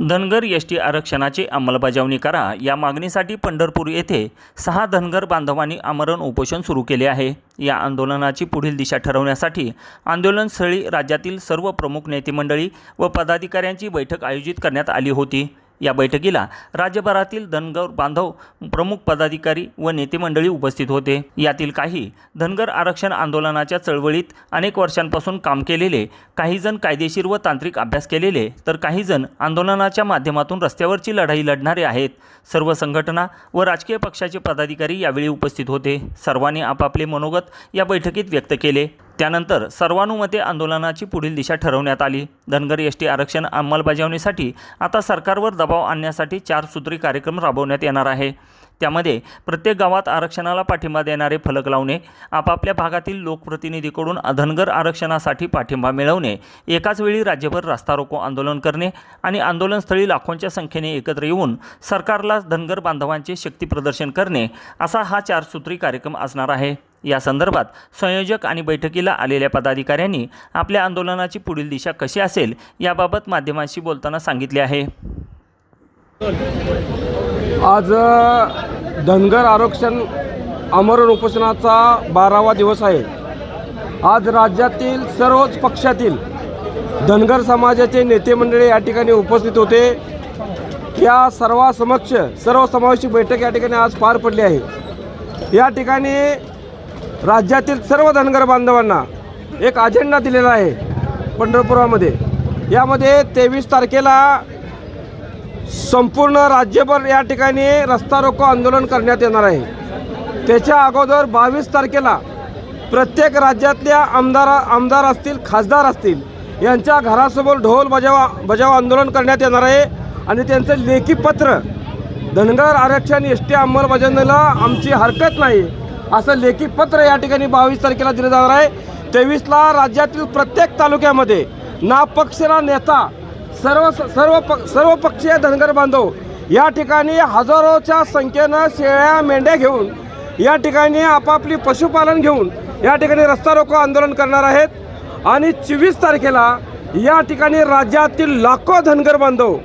Dhangar S T आरक्षणाची अंमलबजावणी करा. या मागणीसाठी पंढरपूर येथे सहा धनगर बांधवांनी आमरण उपोषण सुरू केले आहे. या आंदोलनाची पुढील दिशा ठरवण्यासाठी आंदोलनस्थळी राज्यातील सर्व प्रमुख नेतेमंडळी व पदाधिकाऱ्यांची बैठक आयोजित करण्यात आली होती. या बैठकीला राज्यभरातील धनगर बांधव प्रमुख पदाधिकारी व नेते मंडळी उपस्थित होते. यातील काही धनगर आरक्षण आंदोलनाच्या चळवळीत अनेक वर्षांपासून काम केलेले काहीजण कायदेशीर व तांत्रिक अभ्यास केलेले तर काहीजण आंदोलनाच्या माध्यमातून रस्त्यावरची लढाई लढणारे आहेत. सर्व संघटना व राजकीय पक्षाचे पदाधिकारी यावेळी उपस्थित होते. सर्वांनी आपापले मनोगत या बैठकीत व्यक्त केले. त्यानंतर सर्वानुमते आंदोलनाची पुढील दिशा ठरवण्यात आली. धनगर एस टी आरक्षण अंमलबजावणीसाठी आता सरकारवर दबाव आणण्यासाठी चार सूत्री कार्यक्रम राबवण्यात येणार आहे. त्यामध्ये प्रत्येक गावात आरक्षणाला पाठिंबा देणारे फलक लावणे आपापल्या भागातील लोकप्रतिनिधीकडून धनगर आरक्षणासाठी पाठिंबा मिळवणे एकाच वेळी राज्यभर रास्ता रोको आंदोलन करणे आणि आंदोलनस्थळी लाखोंच्या संख्येने एकत्र येऊन सरकारला धनगर बांधवांचे शक्तीप्रदर्शन करणे असा हा चार सूत्री कार्यक्रम असणार आहे. या संदर्भात संयोजक आणि बैठकीला आलेल्या पदाधिकाऱ्यांनी आपल्या आंदोलनाची पुढील दिशा कशी असेल याबाबत माध्यमांशी बोलताना सांगितले आहे. आज धनगर आरक्षण आमरण उपोषणाचा बारावा दिवस आहे. आज राज्यातील सर्वच पक्षातील धनगर समाजाचे नेते मंडळी या ठिकाणी उपस्थित होते. या सर्वासमक्ष सर्वसमावेशी बैठक या ठिकाणी आज पार पडली आहे. या ठिकाणी राज्यातील सर्व धनगर बांधवांना एक अजेंडा दिलेला आहे पंढरपुरामध्ये. यामध्ये तेवीस तारखेला संपूर्ण राज्यभर या ठिकाणी रस्ता रोको आंदोलन करण्यात येणार आहे. त्याच्या अगोदर बावीस तारखेला प्रत्येक राज्यातल्या आमदार आमदार असतील खासदार असतील यांच्या घरासमोर ढोल बजावा बजाव आंदोलन करण्यात येणार आहे आणि त्यांचं लेखी पत्र धनगर आरक्षण एस टी अंमलबजावणीला आमची हरकत नाही. असं लेखी पत्र या ठिकाणी बावीस तारखेला दिलं जाणार आहे. तेवीसला राज्यातील प्रत्येक तालुक्यामध्ये ना पक्ष ना नेता सर्व सर्व प सर्व पक्षीय धनगर बांधव या ठिकाणी हजारोच्या संख्येनं शेळ्या मेंढ्या घेऊन या ठिकाणी आपापली पशुपालन घेऊन या ठिकाणी रस्ता रोको आंदोलन करणार आहेत. आणि चोवीस तारखेला या ठिकाणी राज्यातील लाखो धनगर बांधव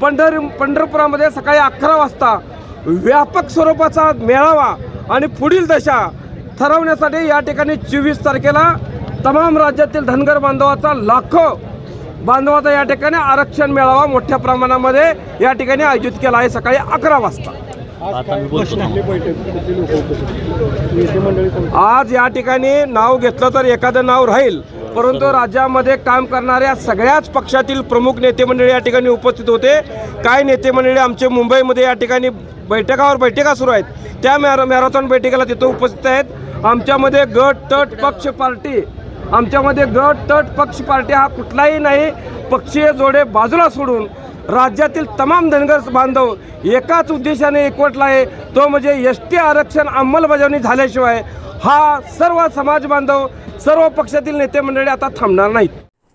पंढर पंढरपुरामध्ये सकाळी अकरा वाजता व्यापक स्वरूपाचा मेळावा आणि पुढील दशा ठरवण्यासाठी या ठिकाणी चोवीस तारखेला तमाम राज्यातील धनगर बांधवाचा लाखो बांधवाचा या ठिकाणी आरक्षण मेळावा मोठ्या प्रमाणामध्ये या ठिकाणी आयोजित केला आहे सकाळी अकरा वाजता. आज या ठिकाणी नाव घेतलं तर एखादं नाव राहील परंतु राज्यामध्ये काम करणाऱ्या सगळ्याच पक्षातील प्रमुख नेते मंडळी या ठिकाणी उपस्थित होते. काय नेते मंडळी आमचे मुंबईमध्ये या ठिकाणी बैठकावर बैठका सुरू आहेत. त्या मॅर मॅरेथॉन बैठकीला तिथं उपस्थित आहेत. आमच्यामध्ये गट तट पक्ष पार्टी. आमच्यामध्ये गट तट पक्ष पार्टी हा कुठलाही नाही. पक्षीय जोडे बाजूला सोडून राज्यातील तमाम धनगर बांधव एकाच उद्देशाने एकवटला आहे. तो म्हणजे एस टी आरक्षण अंमलबजावणी झाल्याशिवाय हा सर्व समाज बांधव सर्व पक्षातील नेते मंडळी आता थांबणार नाहीत.